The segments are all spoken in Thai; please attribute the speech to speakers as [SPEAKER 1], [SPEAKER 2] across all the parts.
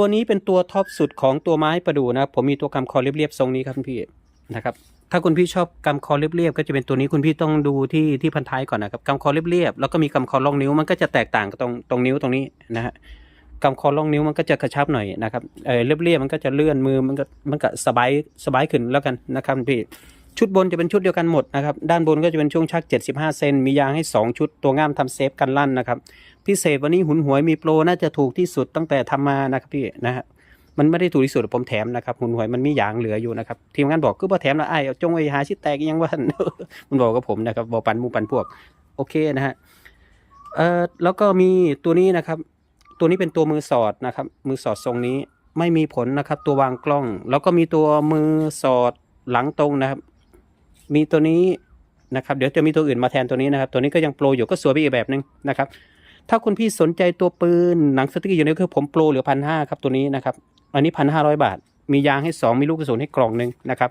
[SPEAKER 1] ตัวนี้เป็นตัวท็อปสุดของตัวไม้ประดู่นะครับผมมีตัวกำคอเรียบๆทรงนี้ครับคุณพี่นะครับ ถ้าคุณพี่ชอบกำคอเรียบๆก็จะเป็นตัวนี้คุณพี่ต้องดูที่ที่พันท้ายก่อนนะครับกำคอเรียบๆแล้วก็มีกำคอล่องนิ้วมันก็จะแตกต่างกับตรงตรงนิ้วตรงนี้นะฮะกำคอล่องนิ้วมันก็จะกระชับหน่อยนะครับเออเรียบๆมันก็จะเลื่อนมือมันก็มันก็สบายสบายขึ้นแล้วกันนะครับคุณพี่ชุดบนจะเป็นชุดเดียวกันหมดนะครับ ด้านบนก็จะเป็นช่วงชัก 75 เซน มียางให้ 2 ชุด ตัวง่ามทำเซฟกันลั่นนะครับ พิเศษวันนี้หุนหวยมีโปรน่าจะถูกที่สุดตั้งแต่ทำมานะครับพี่นะฮะมันไม่ได้ถูกที่สุดผมแถมนะครับหุ่นหวยมันมีอย่างเหลืออยู่นะครับทีมงานบอกคือพอแถมแล้วไอ้เอาจงไว้หาชิดแตกยังว่ามันบอกกับผมนะครับบอกปันมูปันพวก โอเคนะฮะเอ่อแล้วก็มีตัวนี้นะครับ ตัวนี้เป็นตัวมือสอดนะครับ มือสอดทรงนี้ไม่มีผลนะครับ ตัววางกล้อง แล้วก็มีตัวมือสอดหลังตรงนะครับ มีตัวนี้นะครับเดี๋ยวจะมีตัวอื่นมาแทนตัวนี้นะครับ ตัวนี้ก็ยังโปรอยู่ก็สวยไปอีกแบบนึงนะครับ ถ้าคุณพี่สนใจตัวปืนหนังสติ๊กอยู่นี่คือผมโปรเหลือพันห้าครับตัวนี้นะครับ อันนี้พันห้าร้อยบาท มียางให้สองมีลูกกระสุนให้กล่องหนึ่งนะครับ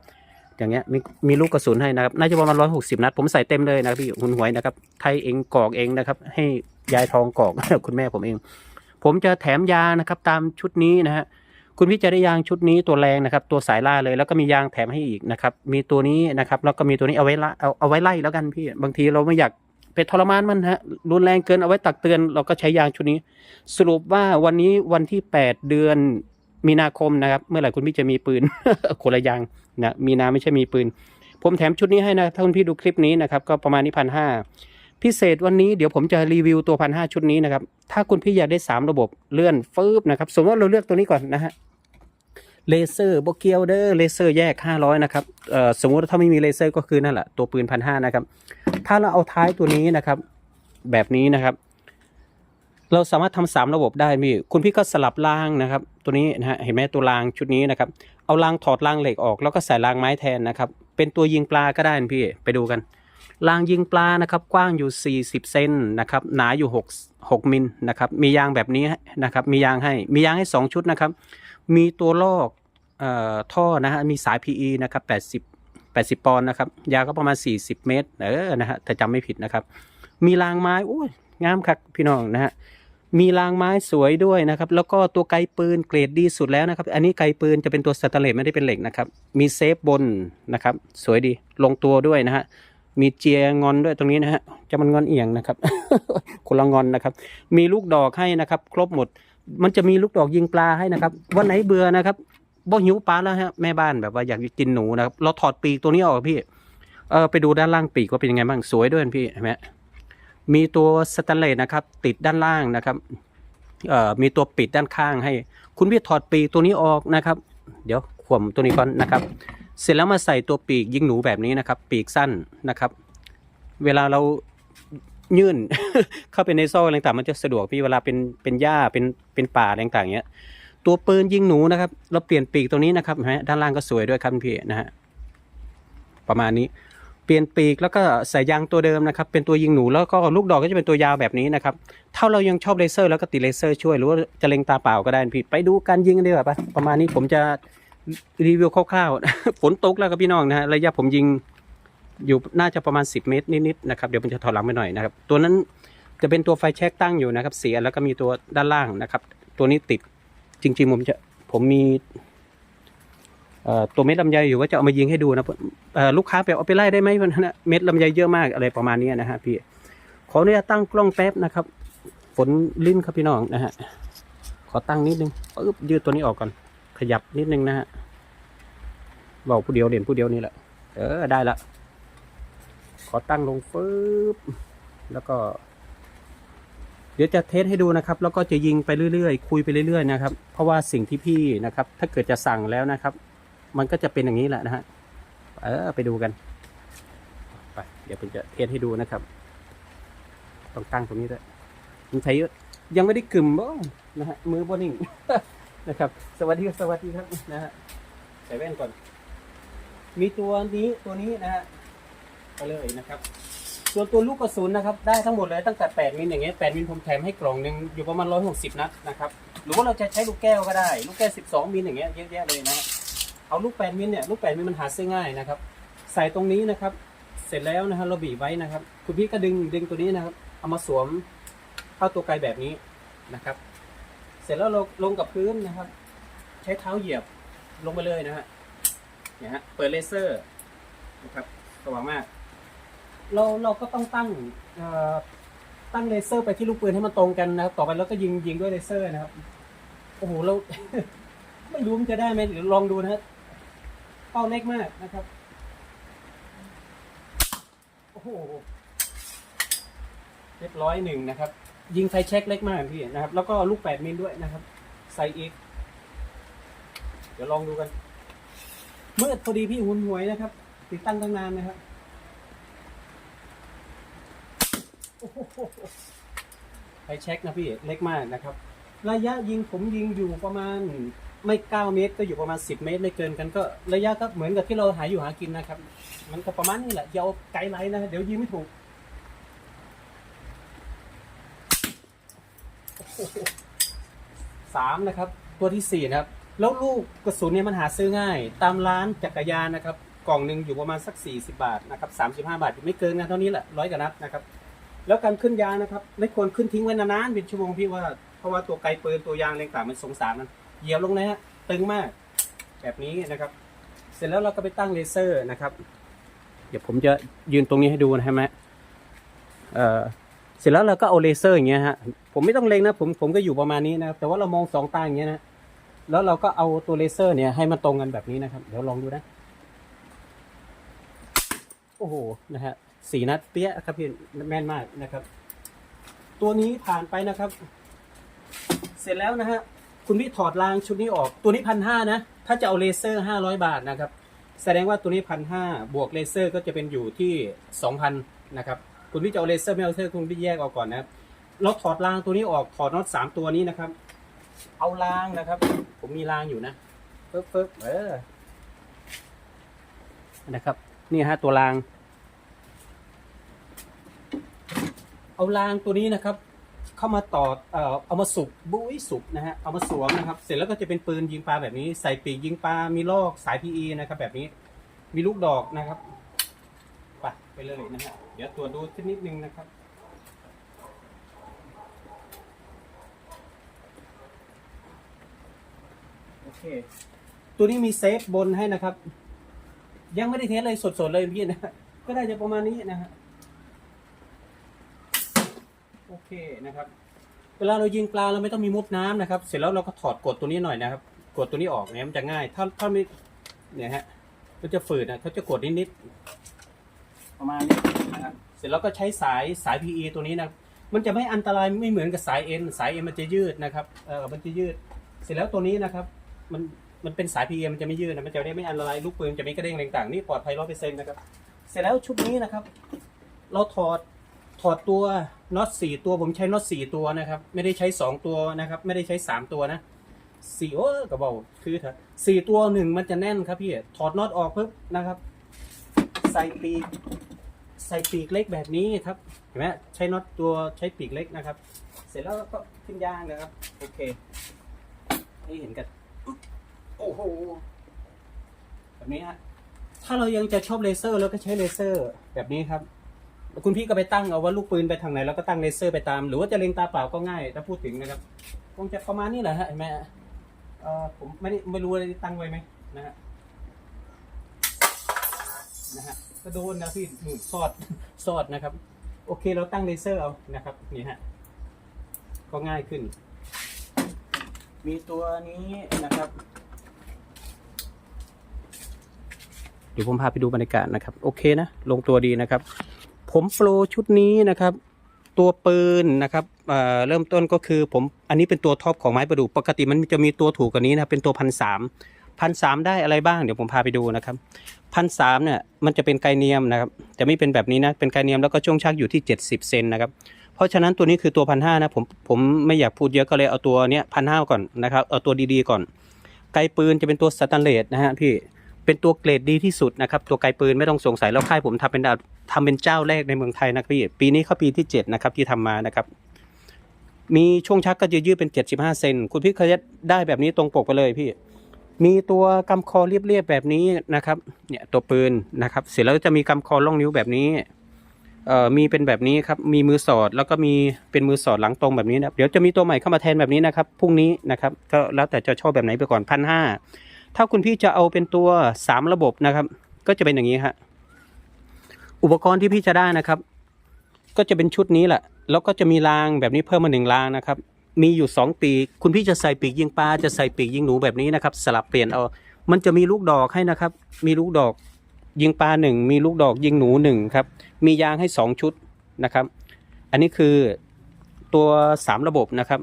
[SPEAKER 1] อย่างเงี้ยมีมีลูกกระสุนให้นะครับน่าจะประมาณร้อยหกสิบนัดผมใส่เต็มเลยนะครับพี่คุณหวยนะครับไทยเองกอกเองนะครับ ให้ยายทองกอกคุณแม่ผมเอง ผมจะแถมยางนะครับตามชุดนี้นะฮะคุณพี่จะได้ยางชุดนี้ตัวแรงนะครับ ตัวสายล่าเลยแล้วก็มียางแถมให้อีกนะครับ มีตัวนี้นะครับ แล้วก็มีตัวนี้เอาไว้ละเอาเอาไว้ไล่แล้วกันพี่ บางทีเราไม่อยาก ไปทรมานมันฮะรุนแรงเกินเอาไว้ตักเตือน เราก็ใช้ยางชุดนี้ สรุปว่าวันนี้วันที่ 8 เดือนมีนาคมนะครับ เมื่อไหร่คุณพี่จะมีปืนคนละยางนะมีนาไม่ใช่มีปืน ผมแถมชุดนี้ให้นะถ้าคุณพี่ดูคลิปนี้นะครับ ก็ประมาณนี้พันห้าพิเศษวันนี้เดี๋ยวผมจะรีวิวตัวพันห้าชุดนี้นะครับ ถ้าคุณพี่อยากได้ 3 ระบบเลื่อนฟืบนะครับ สมมติว่าเราเลือกตัวนี้ก่อนนะฮะ เลเซอร์โบเกียวเดอร์เลเซอร์แยก 500 นะครับสมมติถ้าไม่มีเลเซอร์ก็คือนั่นแหละตัวปืนพันห้านะครับ ถ้าเราเอาท้ายตัวนี้นะครับ แบบนี้นะครับ เราสามารถทำสามระบบได้พี่คุณพี่ก็สลับรางนะครับ ตัวนี้นะฮะเห็นไหมตัวรางชุดนี้นะครับ เอารางถอดรางเหล็กออกแล้วก็ใส่รางไม้แทนนะครับ เป็นตัวยิงปลาก็ได้นะพี่ไปดูกันรางยิงปลานะครับกว้างอยู่ 40 เซนนะครับหนาอยู่ 6 6มิลนะครับมียางแบบนี้นะครับมียางให้มียางให้ 2 ชุดนะครับ มีตัวลอกเอ่อท่อนะฮะมีสาย PE นะครับ 80 80 ปอนด์นะครับ ยาวก็ประมาณ 40 เมตร เออนะฮะแต่จำไม่ผิดนะครับ มีรางไม้โอ้ยงามครับพี่น้องนะฮะมีรางไม้สวยด้วยนะครับ แล้วก็ตัวไกปืนเกรดดีสุดแล้วนะครับ อันนี้ไกปืนจะเป็นตัวสแตนเลสไม่ได้เป็นเหล็กนะครับ มีเซฟบนนะครับ สวยดีลงตัวด้วยนะฮะมีเจียงอนด้วยตรงนี้นะฮะจะมันงอนเอียงนะครับคนละงอนนะครับ มีลูกดอกให้นะครับ ครบหมด มันจะมีลูกดอกยิงปลาให้นะครับ วันไหนเบื่อนะครับบ่หิวปลาแล้วฮะแม่บ้านแบบว่าอยากกินหนูนะครับเราถอดปีกตัวนี้ออกพี่เออไปดูด้านล่างปีกว่าเป็นยังไงบ้างสวยด้วยพี่เห็นไหมมีตัวสแตนเลสนะครับ ติดด้านล่างนะครับเอ่อมีตัวปิดด้านข้างให้ คุณพี่ถอดปีกตัวนี้ออกนะครับ เดี๋ยวข่มตัวนี้ก่อนนะครับ เสร็จแล้วมาใส่ตัวปีกยิงหนูแบบนี้นะครับ ปีกสั้นนะครับ เวลาเรา ยื่น เข้าไปในซอกอะไรต่างมันจะสะดวกพี่เวลาเป็นเป็นหญ้าเป็นเป็นป่าอะไรต่างเงี้ย ตัวปืนยิงหนูนะครับ เราเปลี่ยนปีกตรงนี้นะครับเห็นไหมด้านล่างก็สวยด้วยครับพี่นะฮะประมาณนี้เปลี่ยนปีกแล้วก็ใส่ยางตัวเดิมนะครับ เป็นตัวยิงหนูแล้วก็ลูกดอกก็จะเป็นตัวยาวแบบนี้นะครับ ถ้าเรายังชอบเลเซอร์แล้วก็ติดเลเซอร์ช่วยหรือว่าจะเล็งตาเปล่าก็ได้พี่ไปดูการยิงกันดีกว่าปะประมาณนี้ผมจะรีวิวคร่าวๆฝนตกแล้วครับพี่น้องนะฮะระยะผมยิง อยู่น่าจะประมาณ 10 เมตรนิดๆนะครับเดี๋ยวผมจะถอยหลังไปหน่อยนะครับ ตัวนั้นจะเป็นตัวไฟแช็กตั้งอยู่นะครับเสียแล้วก็มีตัวด้านล่างนะครับ ตัวนี้ติดจริงๆผมจะผมมีตัวเม็ดลำไยอยู่ว่าจะเอามายิงให้ดูนะพ่อลูกค้าไปเอาไปไล่ได้ไหมวันนั้นนะเม็ดลำไยเยอะมากอะไรประมาณนี้นะฮะพี่ขออนุญาตตั้งกล้องแป๊บนะครับฝนลิ้นครับพี่น้องนะฮะขอตั้งนิดนึงปึ๊บยืดตัวนี้ออกก่อนขยับนิดนึงนะฮะบอกผู้เดียวเด่นผู้เดียวนี่แหละเออได้ละ ขอตั้งลงฟืบแล้วก็ เดี๋ยวจะเทสให้ดูนะครับ แล้วก็จะยิงไปเรื่อยๆ คุยไปเรื่อยๆนะครับ เพราะว่าสิ่งที่พี่นะครับ ถ้าเกิดจะสั่งแล้วนะครับ มันก็จะเป็นอย่างนี้แหละนะฮะเออไปดูกันไปเดี๋ยวผมจะเทสให้ดูนะครับ ต้องตั้งตรงนี้ด้วยมันใช้ยังไม่ได้กึ่มบ้างนะฮะมือบนิ่งนะครับ สวัสดีครับสวัสดีครับนะฮะใส่แว่นก่อน มีตัวนี้ตัวนี้นะฮะ ไปเลยนะครับส่วนตัวลูกกระสุนนะครับได้ทั้งหมดเลยตั้งแต่ 8 มิลอย่างเงี้ย8มิลผมแถมให้กล่องหนึ่งอยู่ประมาณ 160 นัดนะครับหรือว่าเราจะใช้ลูกแก้วก็ได้ ลูกแก้ว 12 มิลอย่างเงี้ยเยอะแยะเลยนะฮะเอาลูก 8 มิลเนี่ยลูก 8 มิลมันหาซื้อง่ายนะครับใส่ตรงนี้นะครับเสร็จแล้วนะฮะเราบีบไว้นะครับ คุณพี่ก็ดึงดึงตัวนี้นะครับ เอามาสวมเข้าตัวไกลแบบนี้นะครับ เสร็จแล้วเราลงกับพื้นนะครับ ใช้เท้าเหยียบลงไปเลยนะฮะเนี่ยฮะเปิดเลเซอร์นะครับสว่างมาก เราเราก็ต้องตั้งเอ่อตั้งเลเซอร์ไปที่ลูกปืนให้มันตรงกันนะครับ ต่อไปเราก็ยิงยิงด้วยเลเซอร์นะครับ โอ้โหเรา ไม่รู้มันจะได้ไหมเดี๋ยวลองดูนะครับเป้าเล็กมากนะครับ โอ้โห เรียบร้อยหนึ่งนะครับ ยิงไฟเช็คเล็กมากพี่นะครับ แล้วก็ลูกแปดมิลด้วยนะครับใส่อีกเดี๋ยวลองดูกัน เมื่อพอดีพี่หุนหวยนะครับ ติดตั้งตั้งนานนะครับโอ้โห ไฟเช็คนะพี่เล็กมากนะครับ ระยะยิงผมยิงอยู่ประมาณไม่เก้าเมตรก็อยู่ประมาณสิบเมตรไม่เกินกันก็ระยะก็เหมือนกับที่เราหาอยู่หากินนะครับ มันก็ประมาณนี้แหละอย่าเอาไกลไลน์นะเดี๋ยวยิงไม่ถูกสามนะครับ ตัวที่สี่นะครับ แล้วลูกกระสุนเนี่ยมันหาซื้อง่าย ตามร้านจักรยานนะครับ กล่องหนึ่งอยู่ประมาณสัก40บาทนะครับ35บาทยู่ไม่เกินนเท่านี้แหละร้อยกว่านัดนะครับ แล้วการขึ้นยางนะครับ ไม่ควรขึ้นทิ้งไว้นานๆเป็นชั่วโมงพี่ว่าเพราะว่าตัวไกลปืนตัวยางอะไรต่างๆมันสงสารมันเหยียบลงนะฮะตึงมาก แบบนี้นะครับ เสร็จแล้วเราก็ไปตั้งเลเซอร์นะครับ เดี๋ยวผมจะยืนตรงนี้ให้ดูนะฮะแม่เออเสร็จแล้วเราก็เอาเลเซอร์อย่างเงี้ยฮะผมไม่ต้องเล็งนะผมผมก็อยู่ประมาณนี้นะครับแต่ว่าเรามองสองตาอย่างเงี้ยนะแล้วเราก็เอาตัวเลเซอร์เนี่ยให้มันตรงกันแบบนี้นะครับ เดี๋ยวลองดูนะ โอ้โห นะฮะ สีนัดเปี้ยครับพี่แม่นมากนะครับ ตัวนี้ผ่านไปนะครับ เสร็จแล้วนะฮะคุณพี่ถอดรางชุดนี้ออก ตัวนี้พันห้านะ ถ้าจะเอาเลเซอร์ห้าร้อยบาทนะครับ แสดงว่าตัวนี้พันห้าบวกเลเซอร์ก็จะเป็นอยู่ที่สองพันนะครับคุณพี่จะเอาเลเซอร์ไม่เอาเลเซอร์คุณพี่แยกออกก่อนนะครับเราถอดรางตัวนี้ออกถอดน็อตสามตัวนี้นะครับ เอารางนะครับ ผมมีรางอยู่นะปึ๊บปึ๊บเออนะครับ นี่ฮะตัวราง เอารางตัวนี้นะครับ เข้ามาต่อเอ่อเอามาสุกบุ้ยสุกนะฮะเอามาสวมนะครับ เสร็จแล้วก็จะเป็นปืนยิงปลาแบบนี้ ใส่ปีกยิงปลา มีลอกสาย PE นะครับแบบนี้มีลูกดอกนะครับไปไปเลยนะฮะเดี๋ยวตรวจดูสักนิดนึงนะครับโอเคตัวนี้มีเซฟบนให้นะครับ ยังไม่ได้เทสเลยสดๆเลยพี่นะก็ได้จะประมาณนี้นะฮะ โอเคนะครับ เวลาเรายิงปลาเราไม่ต้องมีมุดน้ำนะครับ เสร็จแล้วเราก็ถอดกดตัวนี้หน่อยนะครับ กดตัวนี้ออกเนี่ยมันจะง่าย ถ้าถ้าไม่เนี่ยฮะมันจะฝืดนะเขาจะกดนิดๆประมาณนี้นะครับเสร็จแล้วก็ใช้สายสาย PE ตัวนี้นะมันจะไม่อันตรายไม่เหมือนกับสายเอ็นสายเอ็นมันจะยืดนะครับเออมันจะยืด เสร็จแล้วตัวนี้นะครับ มันมันเป็นสาย PE มันจะไม่ยืดนะมันจะได้ไม่อันตรายลูกปืนจะไม่กระเด้งอะไรต่างๆนี่ปลอดภัยร้อยเปอร์เซ็นต์นะครับ เสร็จแล้วชุดนี้นะครับ เราถอดถอดตัว น็อตสี่ตัวผมใช้น็อตสี่ตัวนะครับ ไม่ได้ใช้สองตัวนะครับ ไม่ได้ใช้สามตัวนะสี่โอ้กระเบาคือเถอะสี่ตัวหนึ่งมันจะแน่นครับพี่ถอดน็อตออกปุ๊บนะครับ ใส่ปีกใส่ปีกเล็กแบบนี้ครับเห็นไหมใช้น็อตตัวใช้ปีกเล็กนะครับ เสร็จแล้วก็ขึ้นยางนะครับ โอเคให้เห็นกันโอ้โหแบบนี้ฮะถ้าเรายังจะชอบเลเซอร์เราก็ใช้เลเซอร์แบบนี้ครับ คุณพี่ก็ไปตั้งเอาว่าลูกปืนไปทางไหนแล้วก็ตั้งเลเซอร์ไปตาม หรือว่าจะเล็งตาเปล่าก็ง่าย ถ้าพูดถึงนะครับคงจะประมาณนี้แหละฮะเห็นไหมฮะเอ่อผมไม่ได้ไม่รู้อะไรตั้งไว้ไหมนะฮะนะฮะก็โดนนะพี่หนูสอดสอดนะครับ โอเคเราตั้งเลเซอร์เอานะครับนี่ฮะก็ง่ายขึ้น มีตัวนี้นะครับเดี๋ยวผมพาไปดูบรรยากาศนะครับ โอเคนะ ลงตัวดีนะครับ ผมโปรชุดนี้นะครับ ตัวปืนนะครับเเริ่มต้นก็คือผมอันนี้เป็นตัวท็อปของไม้ประดู่ปกติมันจะมีตัวถูกกว่านี้นะเป็นตัวพันสามพันสามได้อะไรบ้างเดี๋ยวผมพาไปดูนะครับพันสามเนี่ยมันจะเป็นไกเนียมนะครับจะไม่เป็นแบบนี้นะเป็นไกเนียมแล้วก็ช่วงชักอยู่ที่ 70 เซนนะครับเพราะฉะนั้นตัวนี้คือตัวพันห้านะผมผมไม่อยากพูดเยอะก็เลยเอาตัวเนี้ยพันห้าก่อนนะครับเอาตัวดีๆก่อนไกปืนจะเป็นตัวสแตนเลสนะฮะพี่ เป็นตัวเกรดดีที่สุดนะครับ ตัวไกลปืนไม่ต้องสงสัยแล้วค่ายผมทำเป็นดาวทำเป็นเจ้าแรกในเมืองไทยนะพี่ปีนี้เขาปีที่7นะครับที่ทำมานะครับ มีช่วงชักก็จะยืดเป็น 75 เซนคุณพี่เคยได้แบบนี้ตรงปกไปเลยพี่มีตัวกำคอเรียบๆแบบนี้นะครับเนี่ยตัวปืนนะครับ เสร็จแล้วจะมีกำคอล่องนิ้วแบบนี้เอ่อมีเป็นแบบนี้ครับมีมือสอดแล้วก็มีเป็นมือสอดหลังตรงแบบนี้นะเดี๋ยวจะมีตัวใหม่เข้ามาแทนแบบนี้นะครับพรุ่งนี้นะครับก็แล้วแต่จะชอบแบบไหนไปก่อนพันห้า ถ้าคุณพี่จะเอาเป็นตัวสามระบบนะครับ ก็จะเป็นอย่างนี้ฮะอุปกรณ์ที่พี่จะได้นะครับ ก็จะเป็นชุดนี้แหละ แล้วก็จะมีรางแบบนี้เพิ่มมาหนึ่งรางนะครับ มีอยู่สองปีคุณพี่จะใส่ปีกยิงปลาจะใส่ปีกยิงหนูแบบนี้นะครับ สลับเปลี่ยนเอา มันจะมีลูกดอกให้นะครับ มีลูกดอกยิงปลาหนึ่งมีลูกดอกยิงหนูหนึ่งครับ มียางให้สองชุดนะครับ อันนี้คือตัวสามระบบนะครับ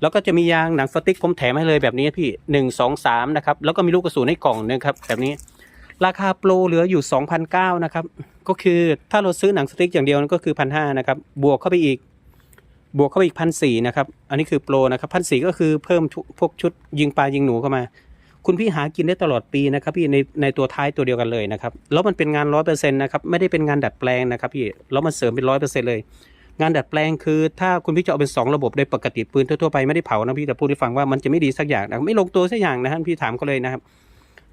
[SPEAKER 1] แล้วก็จะมียางหนังสติ๊กผมแถมให้เลยแบบนี้พี่หนึ่งสองสามนะครับ แล้วก็มีลูกกระสุนให้กล่องนึงครับแบบนี้ ราคาโปรเหลืออยู่2,009นะครับ ก็คือถ้าเราซื้อหนังสติ๊กอย่างเดียวนั่นก็คือพันห้านะครับ บวกเข้าไปอีก บวกเข้าไปอีกพันสี่นะครับ อันนี้คือโปรนะครับพันสี่ก็คือเพิ่มพวกชุดยิงปลายิงหนูเข้ามา คุณพี่หากินได้ตลอดปีนะครับพี่ในในตัวท้ายตัวเดียวกันเลยนะครับ แล้วมันเป็นงานร้อยเปอร์เซ็นต์นะครับ ไม่ได้เป็นงานดัดแปลงนะครับพี่ แล้วมันเสริมเป็นร้อยเปอร์เซ็นต์เลย งานดัดแปลงคือ ถ้าคุณพี่จะเอาเป็นสองระบบโดยปกติปืนทั่วๆไปไม่ได้เผานะพี่แต่พูดให้ฟังว่ามันจะไม่ดีสักอย่างนะไม่ลงตัวสักอย่างนะฮะพี่ถามเขาเลยนะครับ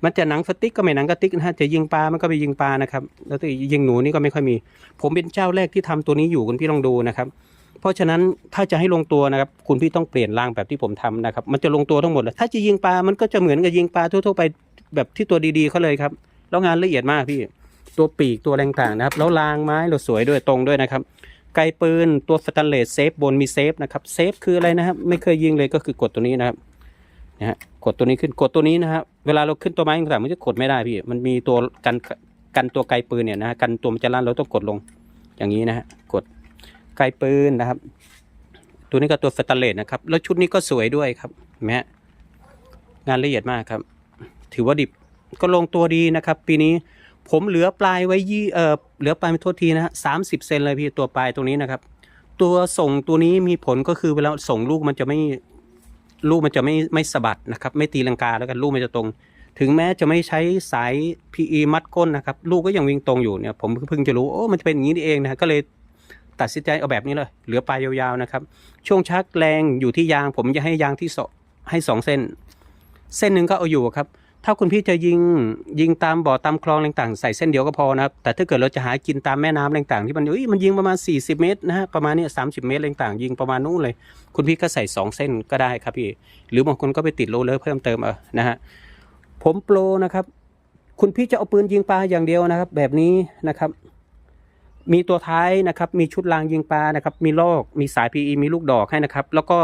[SPEAKER 1] มันจะหนังสติ๊กก็ไม่หนังกระติกนะฮะจะยิงปลามันก็ไปยิงปลานะครับแล้วก็ยิงหนูนี่ก็ไม่ค่อยมี ผมเป็นเจ้าแรกที่ทำตัวนี้อยู่คุณพี่ลองดูนะครับ เพราะฉะนั้นถ้าจะให้ลงตัวนะครับ คุณพี่ต้องเปลี่ยนรางแบบที่ผมทำนะครับ มันจะลงตัวทั้งหมดเลยถ้าจะยิงปลา มันก็จะเหมือนกับยิงปลาทั่วๆไปแบบที่ตัวดีๆเขาเลยครับแล้วงานละเอียดมากพี่ตัวปีกตัวแรงต่างนะครับ แล้วรางไม้เราสวยด้วยตรงด้วยนะครับ ไกลปืนตัวสแตนเลสเซฟบนมีเซฟนะครับเซฟคืออะไรนะครับไม่เคยยิงเลยก็คือกดตัวนี้นะครับนะฮะกดตัวนี้ขึ้นกดตัวนี้นะครับเวลาเราขึ้นตัวไม้ต่างๆมันจะกดไม่ได้พี่มันมีตัวกันกันตัวไกลปืนเนี่ยนะฮะกันตัวมันจะลั่นเราต้องกดลงอย่างนี้นะฮะกดไกลปืนนะครับ ตัวนี้ก็ตัวสแตนเลสนะครับ แล้วชุดนี้ก็สวยด้วยครับเห็นไหมฮะงานละเอียดมากครับ ถือว่าดิบก็ลงตัวดีนะครับ ปีนี้ ผมเหลือปลายไว้ยี่เออเหลือปลายไม่โทษทีนะฮะสามสิบเซนเลยพี่ตัวปลายตรงนี้นะครับ ตัวส่งตัวนี้มีผลก็คือเวลาส่งลูกมันจะไม่ลูกมันจะไม่ไม่สะบัดนะครับ ไม่ตีลังกาแล้วกันลูกมันจะตรง ถึงแม้จะไม่ใช้สาย PE มัดก้นนะครับ ลูกก็ยังวิ่งตรงอยู่เนี่ย ผมเพิ่งจะรู้โอ้มันจะเป็นอย่างนี้เองนะฮะก็เลยตัดสินใจเอาแบบนี้เลย เหลือปลายยาวๆนะครับ ช่วงชักแรงอยู่ที่ยาง ผมจะให้ยางที่สองให้สองเส้น เส้นหนึ่งก็เอาอยู่ครับ ถ้าคุณพี่จะยิงยิงตามบ่อตามคลองต่างๆใส่เส้นเดียวก็พอนะครับ แต่ถ้าเกิดเราจะหากินตามแม่น้ำต่างๆที่มันเอ้ยมันยิงประมาณ 40 เมตรนะฮะประมาณนี้สามสิบเมตรต่างๆยิงประมาณนู้นเลย คุณพี่ก็ใส่ 2 เส้นก็ได้ครับพี่ หรือบางคนก็ไปติดโรลเลอร์เพิ่มเติมเอานะฮะผมโปรนะครับ คุณพี่จะเอาปืนยิงปลาอย่างเดียวนะครับ แบบนี้นะครับ มีตัวท้ายนะครับ มีชุดรางยิงปลานะครับ มีลอกมีสาย PE มีลูกดอกให้นะครับ แล้วก็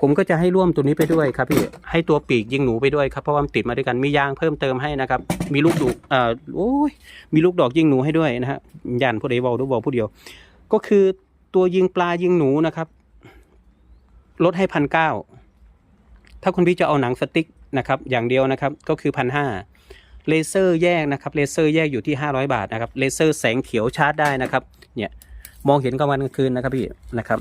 [SPEAKER 1] ผมก็จะให้ร่วมตัวนี้ไปด้วยครับพี่ให้ตัวปีกยิงหนูไปด้วยครับเพราะว่ามันติดมาด้วยกันมียางเพิ่มเติมให้นะครับมีลูกดูเอ่อโอ้ยมีลูกดอกยิงหนูให้ด้วยนะฮะยันผู้ใดบอกดูบอกผู้เดียว ก็คือตัวยิงปลายิงหนูนะครับ ลดให้พันเก้าถ้าคุณพี่จะเอาหนังสติ๊กนะครับ อย่างเดียวนะครับก็คือพันห้าเลเซอร์แยกนะครับเลเซอร์แยกอยู่ที่ห้าร้อยบาทนะครับเลเซอร์แสงเขียวชาร์จได้นะครับ เนี่ยมองเห็นกลางวันกลางคืนนะครับพี่นะครับ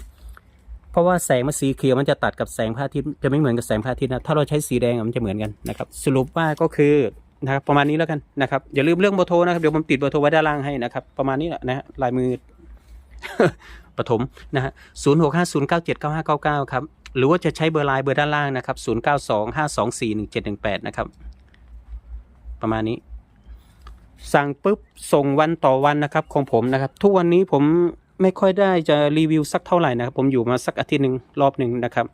[SPEAKER 1] ราะว่าแสงมันสีเขียวมันจะตัดกับแสงพระอาทิตย์จะไม่เหมือนกับแสงพระอาทิตย์นะถ้าเราใช้สีแดงมันจะเหมือนกันนะครับสรุปว่าก็คือนะครับประมาณนี้แล้วกันนะครับอย่าลืมเรื่องเบอร์โทรนะครับเดี๋ยวผมติดเบอร์โทรไว้ด้านล่างให้นะครับประมาณนี้แหละนะฮะลายมือปฐมนะฮะศูนย์หกห้าศูนย์เก้าเจ็ดเก้าห้าเก้าเก้าครับหรือว่าจะใช้เบอร์ไลน์เบอร์ด้านล่างนะครับศูนย์เก้าสองห้าสองสี่หนึ่งเจ็ดหนึ่งแปดนะครับประมาณนี้ สั่งปุ๊บส่งวันต่อวันนะครับของผมนะครับ ทุกวันนี้ผม ไม่ค่อยได้จะรีวิวสักเท่าไหร่นะครับผมอยู่มาสักอาทิตย์หนึ่งรอบหนึ่งนะครับ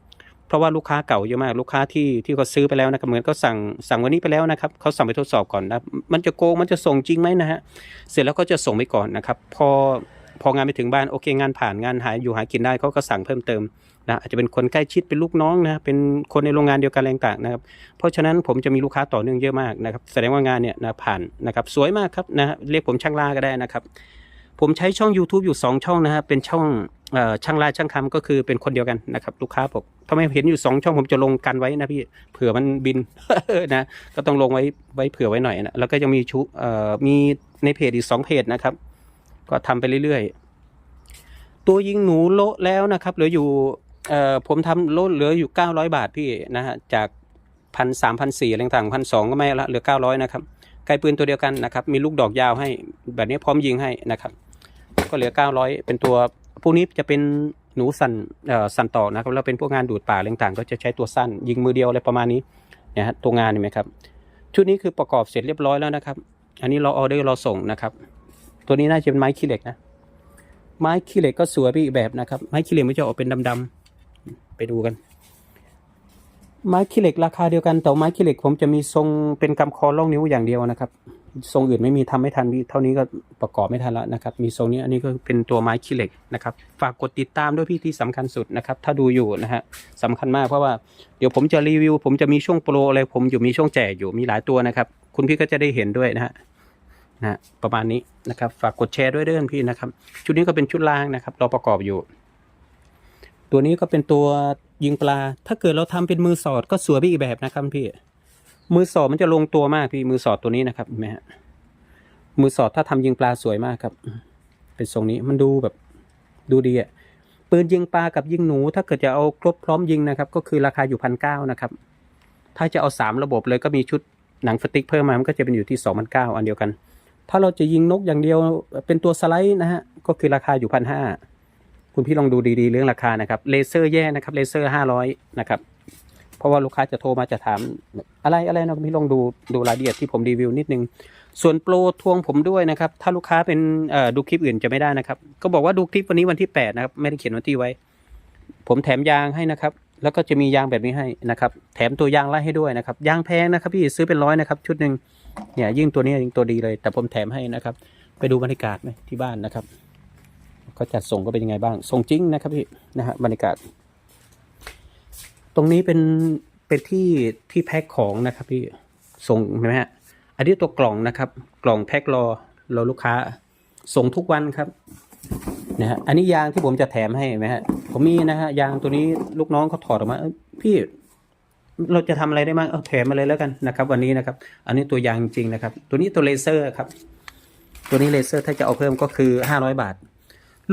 [SPEAKER 1] เพราะว่าลูกค้าเก่าเยอะมากลูกค้าที่ที่เขาซื้อไปแล้วนะครับเหมือนเขาสั่งสั่งวันนี้ไปแล้วนะครับเขาสั่งไปทดสอบก่อนนะมันจะโกงมันจะส่งจริงไหมนะฮะเสร็จแล้วก็จะส่งไปก่อนนะครับพอพองานไปถึงบ้านโอเคงานผ่านงานหายอยู่หากินได้เขาก็สั่งเพิ่มเติมนะอาจจะเป็นคนใกล้ชิดเป็นลูกน้องนะเป็นคนในโรงงานเดียวกันอะไรต่างนะครับ เพราะฉะนั้นผมจะมีลูกค้าต่อเนื่องเยอะมากนะครับ แสดงว่างานเนี่ยนะผ่านนะครับ สวยมากครับนะฮะเรียกผมช่างล่าก็ได้นะครับ ผมใช้ช่อง YouTube อยู่ 2 ช่องนะฮะเป็นช่องอช่างล่าช่างคำก็คือเป็นคนเดียวกันนะครับ ลูกค้าผมถ้าไม่เห็นอยู่ 2 ช่องผมจะลงกันไว้นะพี่เผื่อมันบินนะก็ต้องลงไว้ไว้เผื่อไว้หน่อยนะแล้วก็ยังมีชุมีในเพจอีก 2 เพจนะครับ ก็ทำไปเรื่อยๆ ตัวยิงหนูโละแล้วนะครับเหลืออยู่ผมทำโลเหลืออยู่ 900 บาทพี่นะฮะจากพันสามพันสี่อะไรต่างพันสองก็ไม่ละเหลือ 900 นะครับไกลปืนตัวเดียวกันนะครับ มีลูกดอกยาวให้แบบนี้พร้อมยิงให้นะครับ ก็เหลือ 900 เป็นตัวพวกนี้จะเป็นหนูสันเอ่อสันต่อนะครับแล้วเป็นพวกงานดูดป่าต่างๆ ก็จะใช้ตัวสั้น ยิงมือเดียวอะไรประมาณนี้เนี่ยฮะตัวงานเห็นไหมครับชุดนี้คือประกอบเสร็จเรียบร้อยแล้วนะครับ อันนี้เราออเดอร์เราส่งนะครับ ตัวนี้น่าจะเป็นไม้ขี้เหล็กนะ ไม้ขี้เหล็กก็สวยไปอีกแบบนะครับ ไม้ขี้เหล็กมันจะออกเป็นดำๆไปดูกัน ไม้ขี้เหล็กราคาเดียวกันแต่ไม้ขี้เหล็กผมจะมีทรงเป็นกำคอล่องนิ้วอย่างเดียวนะครับ ทรงอื่นไม่มีทำไม่ทันเท่านี้ก็ประกอบไม่ทันแล้วนะครับ มีทรงนี้อันนี้ก็เป็นตัวไม้ขี้เหล็กนะครับ ฝากกดติดตามด้วยพี่ที่สำคัญสุดนะครับ ถ้าดูอยู่นะฮะสำคัญมากเพราะว่าเดี๋ยวผมจะรีวิว ผมจะมีช่วงโปรอะไรผมอยู่มีช่วงแจกอยู่มีหลายตัวนะครับ คุณพี่ก็จะได้เห็นด้วยนะฮะนะประมาณนี้นะครับ ฝากกดแชร์ด้วยเด้อพี่นะครับ ชุดนี้ก็เป็นชุดล่างนะครับ เราประกอบอยู่ ตัวนี้ก็เป็นตัวยิงปลา ถ้าเกิดเราทำเป็นมือสอดก็สวยไปอีกแบบนะครับพี่ มือสอดมันจะลงตัวมากพี่มือสอดตัวนี้นะครับเห็นไหมฮะมือสอดถ้าทำยิงปลาสวยมากครับ เป็นทรงนี้มันดูแบบดูดีอะปืนยิงปลากับยิงหนู ถ้าเกิดจะเอาครบพร้อมยิงนะครับ ก็คือราคาอยู่พันเก้านะครับ ถ้าจะเอาสามระบบเลยก็มีชุดหนังสติ๊กเพิ่มมามันก็จะเป็นอยู่ที่สองพันเก้าอันเดียวกัน ถ้าเราจะยิงนกอย่างเดียวเป็นตัวสไลด์นะฮะก็คือราคาอยู่พันห้าคุณพี่ลองดูดีๆ เรื่องราคานะครับเลเซอร์แย่นะครับเลเซอร์ห้าร้อยนะครับ ราะว่าลูกค้าจะโทรมาจะถามอะไรอะไรนะพี่ลองดูดูรายละเอียดที่ผมรีวิวนิดนึง ส่วนโปรทวงผมด้วยนะครับ ถ้าลูกค้าเป็นดูคลิปอื่นจะไม่ได้นะครับ ก็บอกว่าดูคลิปวันนี้วันที่แปดนะครับไม่ได้เขียนวันที่ไว้ ผมแถมยางให้นะครับ แล้วก็จะมียางแบบนี้ให้นะครับ แถมตัวยางไล่ให้ด้วยนะครับ ยางแพงนะครับ พี่ซื้อเป็นร้อยนะครับ ชุดหนึ่งเนี่ยยิ่งตัวนี้ยิ่งตัวดีเลย แต่ผมแถมให้นะครับ ไปดูบรรยากาศไหมที่บ้านนะครับก็จัดส่งก็เป็นยังไงบ้างส่งจริงนะครับพี่นะฮะบรรยากาศ ตรงนี้เป็นเป็นที่ที่แพ็คของนะครับพี่ส่งเห็นไหมฮะอันนี้ตัวกล่องนะครับ กล่องแพ็ครอรอลูกค้า ส่งทุกวันครับนะฮะอันนี้ยางที่ผมจะแถมให้ไหมฮะผมมีนะฮะยางตัวนี้ลูกน้องเขาถอดออกมาพี่เราจะทำอะไรได้บ้างเอาแถมมาเลยแล้วกันนะครับ วันนี้นะครับ อันนี้ตัวยางจริงนะครับ ตัวนี้ตัวเลเซอร์ครับ ตัวนี้เลเซอร์ถ้าจะเอาเพิ่มก็คือห้าร้อยบาท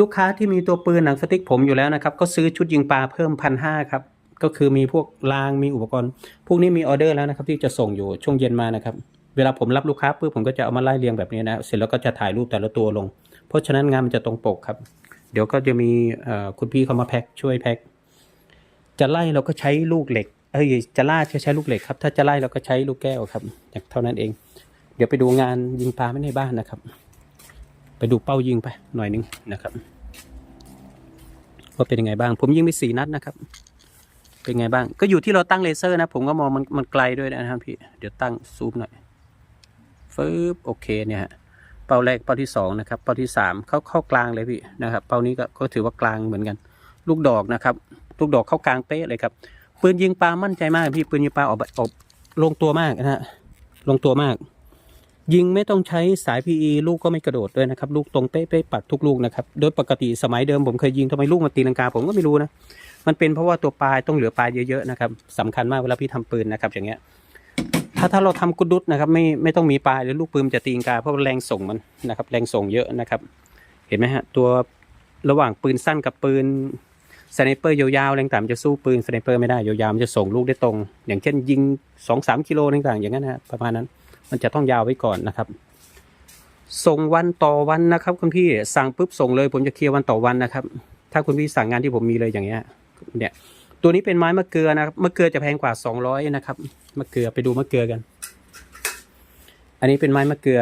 [SPEAKER 1] ลูกค้าที่มีตัวปืนหนังสติ๊กผมอยู่แล้วนะครับ ก็ซื้อชุดยิงปลาเพิ่มพันห้าครับ ก็คือมีพวกรางมีอุปกรณ์ พวกนี้มีออเดอร์แล้วนะครับ ที่จะส่งอยู่ช่วงเย็นมานะครับ เวลาผมรับลูกค้าปุ๊บผมก็จะเอามาไล่เรียงแบบนี้นะ เสร็จแล้วก็จะถ่ายรูปแต่ละตัวลง เพราะฉะนั้นงานมันจะตรงปกครับ เดี๋ยวก็จะมีคุณพี่เขามาแพ็คช่วยแพ็ค จะไล่เราก็ใช้ลูกเหล็ก เอ้ย จะล่าจะใช้ลูกเหล็กครับ ถ้าจะไล่เราก็ใช้ลูกแก้วครับอย่างเท่านั้นเอง เดี๋ยวไปดูงานยิงปลาไม่ในบ้านนะครับ ไปดูเป้ายิงไปหน่อยนึงนะครับว่าเป็นยังไงบ้าง ผมยิงไปสี่นัดนะครับ เป็นไงบ้าง ก็อยู่ที่เราตั้งเลเซอร์นะ ผมก็มองมันมันไกลด้วยนะครับพี่ เดี๋ยวตั้งซูมหน่อยฟืบโอเคเนี่ยฮะ เป้าแรกเป้าที่สองนะครับ เป้าที่สามเข้าเข้ากลางเลยพี่นะครับ เป้านี้ก็ก็ถือว่ากลางเหมือนกัน ลูกดอกนะครับ ลูกดอกเข้ากลางเป๊ะเลยครับ ปืนยิงปลามั่นใจมากพี่ ปืนยิงปลาออกออกลงตัวมากนะฮะ ลงตัวมาก ยิงไม่ต้องใช้สาย PE ลูกก็ไม่กระโดดด้วยนะครับ ลูกตรงเป๊ะเป๊ะปัดทุกลูกนะครับ โดยปกติสมัยเดิมผมเคยยิงทำไมลูกมันตีลังกาผมก็ไม่รู้นะ มันเป็นเพราะว่าตัวปลายต้องเหลือปลายเยอะๆนะครับสำคัญมากเวลาพี่ทำปืนนะครับ อย่างเงี้ย ถ้าถ้าเราทำกุดดุดนะครับ ไม่ไม่ต้องมีปลายหรือลูกปืนมันจะตีลังกาเพราะแรงส่งมันนะครับ แรงส่งเยอะนะครับ เห็นไหมฮะตัวระหว่างปืนสั้นกับปืนสไนเปอร์ยาวๆแรงต่ำจะสู้ปืนสไนเปอร์ไม่ได้ยาวๆมันจะส่งลูกได้ตรง อย่างเช่นยิงสองสามกิโลต่างๆอย่างนั้นนะประมาณนั้น มันจะต้องยาวไว้ก่อนนะครับ ส่งวันต่อวันนะครับคุณพี่สั่งปุ๊บส่งเลย ผมจะเคลียร์วันต่อวันนะครับ ถ้าคุณพี่สั่งงานที่ผมมีเลยอย่างเงี้ย เนี่ยตัวนี้เป็นไม้มะเกลือนะครับมะเกลือจะแพงกว่าสองร้อยนะครับมะเกลือไปดูมะเกลือกัน อันนี้เป็นไม้มะเกลือ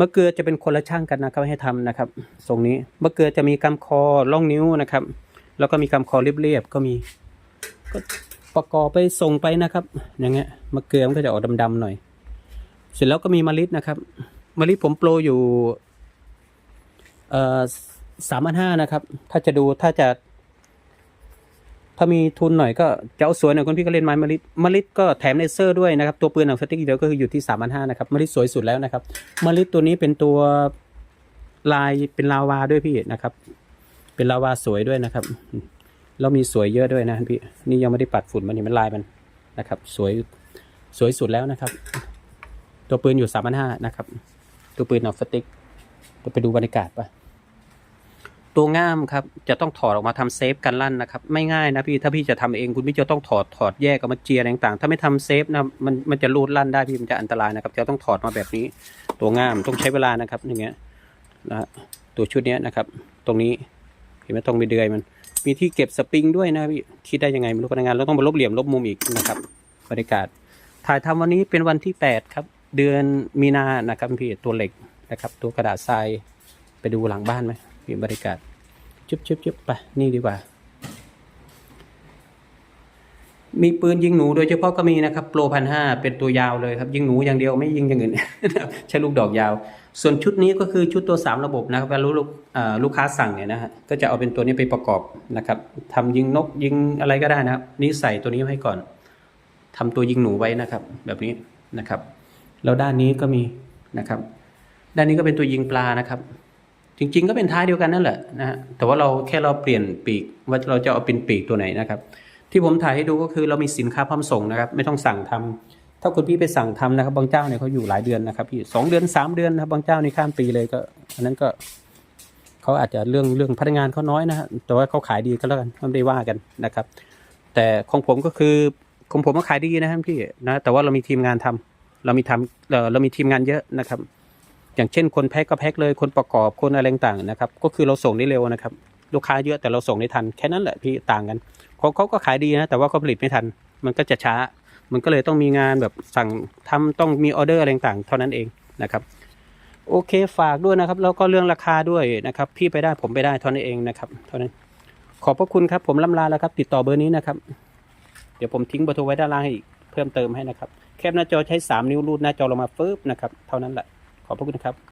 [SPEAKER 1] มะเกลือจะเป็นคนละช่างกันนะครับให้ทำนะครับทรงนี้มะเกลือจะมีกำคอล่องนิ้วนะครับ แล้วก็มีกำคอเรียบๆก็มีก็ประกอบไปส่งไปนะครับอย่างเงี้ยมะเกลือมันก็จะออกดำๆหน่อย เสร็จแล้วก็มีมะลินะครับมะลิผมโปรอยู่เอ่อสามพันห้านะครับ ถ้าจะดูถ้าจะ ถ้ามีทุนหน่อยก็จะเอาสวยหน่อยคนพี่ก็เล่นไม้มะลิมะลิก็แถมเลเซอร์ด้วยนะครับ ตัวปืนหนังสติ๊กเดียวก็คืออยู่ที่สามพันห้านะครับมะลิสวยสุดแล้วนะครับมะลิตัวนี้เป็นตัวลายเป็นลาวาด้วยพี่นะครับ เป็นลาวาสวยด้วยนะครับแล้วมีสวยเยอะด้วยนะพี่นี่ยังไม่ได้ปัดฝุ่นมันนี่มันลายมันนะครับ สวยสวยสุดแล้วนะครับ ตัวปืนอยู่สามพันห้านะครับ ตัวปืนหนังสติ๊กเราไปดูบรรยากาศปะ ตัวง่ามครับจะต้องถอดออกมาทำเซฟกันลั่นนะครับไม่ง่ายนะพี่ถ้าพี่จะทำเองคุณพี่จะต้องถอดถอดแยกกับมาเจียร์อะไรต่างๆ ถ้าไม่ทำเซฟนะมันมันจะรูดลั่นได้พี่มันจะอันตรายนะครับ จะต้องถอดมาแบบนี้ ตัวง่ามต้องใช้เวลานะครับอย่างเงี้ยนะฮะตัวชุดเนี้ยนะครับ ตรงนี้เห็นไหมตรงไปเดือยมัน มีที่เก็บสปริงด้วยนะพี่คิดได้ยังไงไม่รู้พนักงานเราต้องมาลบเหลี่ยมลบมุมอีกนะครับบรรยากาศ ถ่ายทำวันนี้เป็นวันที่แปดครับเดือนมีนานะครับพี่ตัวเหล็กนะครับ ตัวกระดาษทรายไปดูหลังบ้านไหม พี่บรรยากาศจึ๊บจึ๊บจึ๊บไปนี่ดีกว่า มีปืนยิงหนูโดยเฉพาะก็มีนะครับโปรพันห้าเป็นตัวยาวเลยครับ ยิงหนูอย่างเดียวไม่ยิงอย่างอื่นใช้ลูกดอกยาว ส่วนชุดนี้ก็คือชุดตัว 3 ระบบนะครับเวลาลูกลูกค้าสั่งเนี่ยนะฮะก็จะเอาเป็นตัวนี้ไปประกอบนะครับทำยิงนกยิงอะไรก็ได้นะครับนี่ใส่ตัวนี้ให้ก่อนทำตัวยิงหนูไว้นะครับ แบบนี้นะครับแล้วด้านนี้ก็มีนะครับ ด้านนี้ก็เป็นตัวยิงปลานะครับ จริง ๆ ก็เป็นท้ายเดียวกันนั่นแหละนะฮะแต่ว่าเราแค่เราเปลี่ยนปีกว่าเราจะเอาเป็นปีกตัวไหนนะครับ ที่ผมถ่ายให้ดูก็คือเรามีสินค้าพร้อมส่งนะครับ ไม่ต้องสั่งทำถ้าคุณพี่ไปสั่งทำนะครับ บางเจ้าเนี่ยเขาอยู่หลายเดือนนะครับพี่สองเดือนสามเดือนนะครับบางเจ้านี่ข้ามปีเลยก็อันนั้นก็เขาอาจจะเรื่องเรื่องพนักงานเขาน้อยนะฮะแต่ว่าเขาขายดีก็แล้วกันไม่ได้ว่ากันนะครับ แต่ของผมก็คือของผมก็ขายดีนะครับพี่นะแต่ว่าเรามีทีมงานทำเรามีทำเออเรามีทีมงานเยอะนะครับ อย่างเช่นคนแพ็คก็แพ็คเลยคนประกอบคนอะไรต่างๆนะครับ ก็คือเราส่งได้เร็วนะครับ ลูกค้าเยอะแต่เราส่งได้ทันแค่นั้นแหละพี่ต่างกันเขาเขาก็ขายดีนะแต่ว่าก็ผลิตไม่ทัน มันก็จะช้า มันก็เลยต้องมีงานแบบสั่งทำต้องมีออเดอร์อะไรต่างๆเท่านั้นเองนะครับโอเคฝากด้วยนะครับ แล้วก็เรื่องราคาด้วยนะครับ พี่ไปได้ผมไปได้เท่านั้นเองนะครับเท่านั้นขอบพระคุณครับผมล่ำลาแล้วครับ ติดต่อเบอร์นี้นะครับ เดี๋ยวผมทิ้งเบอร์โทรไว้ด้านล่างให้อีกเพิ่มเติมให้นะครับ แคปหน้าจอใช้ 3 นิ้วรูดหน้าจอลงมาฟึบนะครับ เท่านั้นแหละ ขอบพระคุณครับ